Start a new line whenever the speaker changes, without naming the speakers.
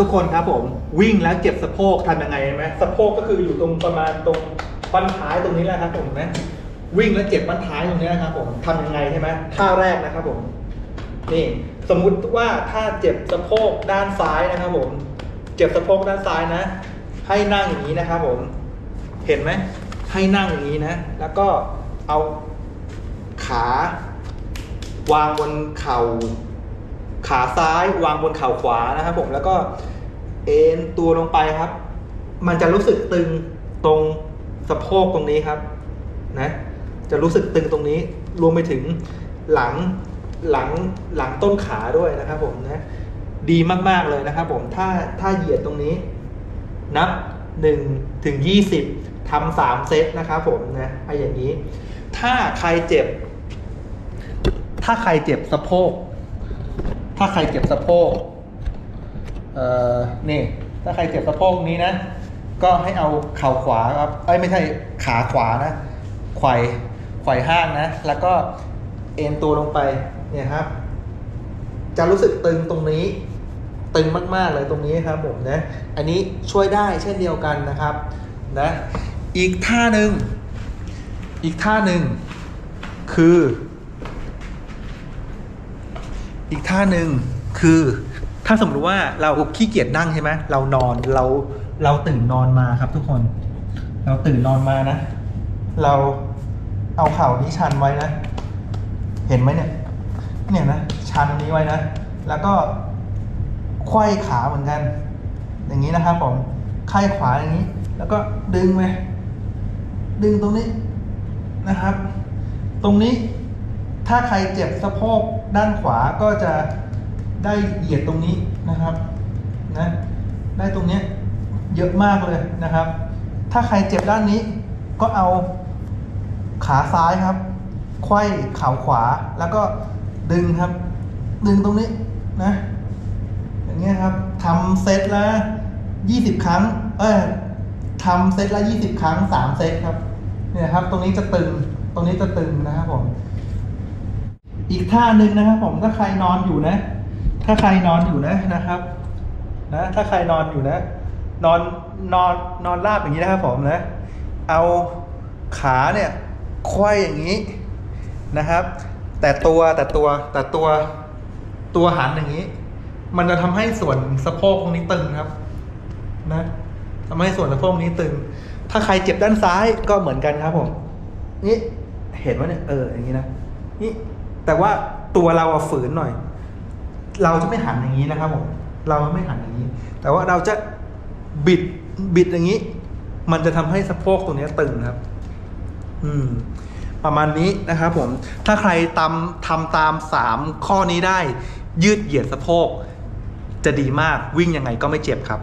ทุกคนครับผมวิ่งแล้วเจ็บสะโพกทำยังไงไหมสะโพกก็คืออยู่ตรงประมาณตรงบั้นท้ายตรงนี้แหละครับผมนไหมวิ่งแล้วเจ็บบั้นท้ายตรงนี้นะครับผมทำยังไงใช่ไหมท่าแรกนะครับผมนี่สมมุติว่าถ้าเจ็บสะโพกด้านซ้ายนะครับผม เจ็บสะโพกด้านซ้ายนะ ให้นั่งอย่างนี้นะครับผม เห็นไหมให้นั่งอย่างนี้นะ แล้วก็เอาขาวางบนเข่า ขาซ้ายวางบนเข่าขวานะครับผมแล้วก็เอ็นตัวลงไปครับ มันจะรู้สึกตึงตรงสะโพกตรงนี้ครับนะจะรู้สึกตึงตรงนี้รวมไปถึงหลังหลังหลังต้นขาด้วยนะครับผมนะดีมากๆเลยนะครับผมถ้าถ้าเหยียดตรงนี้ นับ1ถึง20ทำสามเซตนะครับผมนะไออย่างนี้ ถ้าใครเจ็บ ถ้าใครเจ็บสะโพก ถ้าใครเจ็บสะโพกเอ่อนี่ ถ้าใครเจ็บสะโพกนี้นะ ก็ให้เอาเข่าขวาครับเอ้ยไม่ใช่ขาขวานะไขว่ไขว่ห้างนะ แล้วก็เอ็นตัวลงไปเนี่ยครับ จะรู้สึกตึงตรงนี้ ตึงมากๆเลยตรงนี้ครับผมนะ อันนี้ช่วยได้เช่นเดียวกันนะครับนะอีกท่าหนึ่งอีกท่าหนึ่งคือ อีกท่าหนึ่งคือถ้าสมมติว่าเราขี้เกียจนั่งใช่ไหมเรานอนเราเราตื่นนอนมาครับทุกคน เราตื่นนอนมานะ เราเอาเข่านี้ชันไว้นะ เห็นไหมเนี่ย เนี่ยนะชันนี้ไว้นะ แล้วก็ไขว้ขาเหมือนกัน อย่างนี้นะครับผมไข้ขวาอย่างนี้ แล้วก็ดึงไปดึงตรงนี้นะครับ ตรงนี้ ถ้าใครเจ็บสะโพกด้านขวาก็จะได้เหยียดตรงนี้นะครับนะได้ตรงนี้เยอะมากเลยนะครับ ถ้าใครเจ็บด้านนี้ก็เอาขาซ้ายครับไขว้เข่าขวาแล้วก็ดึงครับ ดึงตรงนี้นะ อย่างเงี้ยครับทำเซตละยี่สิบครั้ง เอ้ยทำเซตละยี่สิบครั้งสามเซตครับเนี่ยครับ ตรงนี้จะตึงตรงนี้จะตึงนะครับผม อีกท่าหนึ่งนะครับ ผมถ้าใครนอนอยู่นะ ถ้าใครนอนอยู่นะนะครับ นะ ถ้าใครนอนอยู่นะ นอนนอนนอนราบอย่างนี้นะครับ ผมนะ เอาขาเนี่ยไขว้อย่างนี้นะครับ แต่ตัวแต่ตัวแต่ตัวตัวหันอย่างนี้ มันจะทำให้ส่วนสะโพกตรงนี้ตึงครับ นะทำให้ส่วนสะโพกนี้ตึง ถ้าใครเจ็บด้านซ้ายก็เหมือนกันครับผมนี่เห็นว่าเนี่ยเอออย่างนี้นะนี่ แต่ว่าตัวเราอะฝืนหน่อย เราจะไม่หันอย่างนี้นะครับผมเราไม่หันอย่างนี้ แต่ว่าเราจะบิดบิดอย่างนี้ มันจะทำให้สะโพกตรงนี้ตึงครับ อืม ประมาณนี้นะครับผม ถ้าใครตามทำตามสามข้อนี้ได้ ยืดเหยียดสะโพก จะดีมากวิ่งยังไงก็ไม่เจ็บครับ